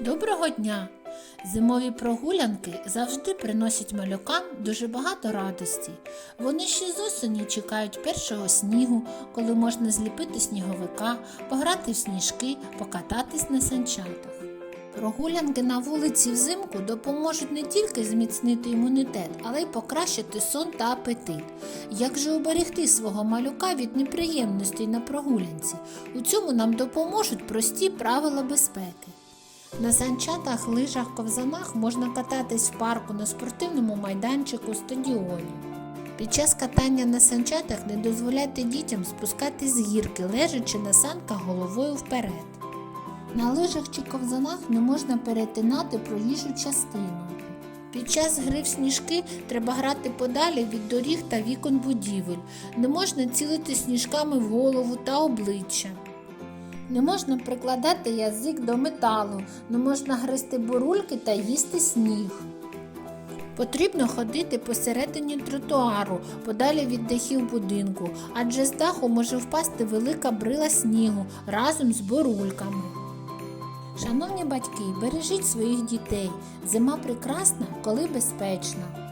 Доброго дня! Зимові прогулянки завжди приносять малюкам дуже багато радості. Вони ще з осені чекають першого снігу, коли можна зліпити сніговика, пограти в сніжки, покататись на санчатах. Прогулянки на вулиці взимку допоможуть не тільки зміцнити імунітет, але й покращити сон та апетит. Як же уберегти свого малюка від неприємностей на прогулянці? У цьому нам допоможуть прості правила безпеки. На санчатах, лижах, ковзанах можна кататись в парку на спортивному майданчику, стадіоні. Під час катання на санчатах не дозволяйте дітям спускатись з гірки, лежачи на санках головою вперед. На лижах чи ковзанах не можна перетинати проїжджу частину. Під час гри в сніжки треба грати подалі від доріг та вікон будівель. Не можна цілити сніжками в голову та обличчя. Не можна прикладати язик до металу, не можна гризти бурульки та їсти сніг. Потрібно ходити посередині тротуару, подалі від дахів будинку, адже з даху може впасти велика брила снігу разом з бурульками. Шановні батьки, бережіть своїх дітей. Зима прекрасна, коли безпечна.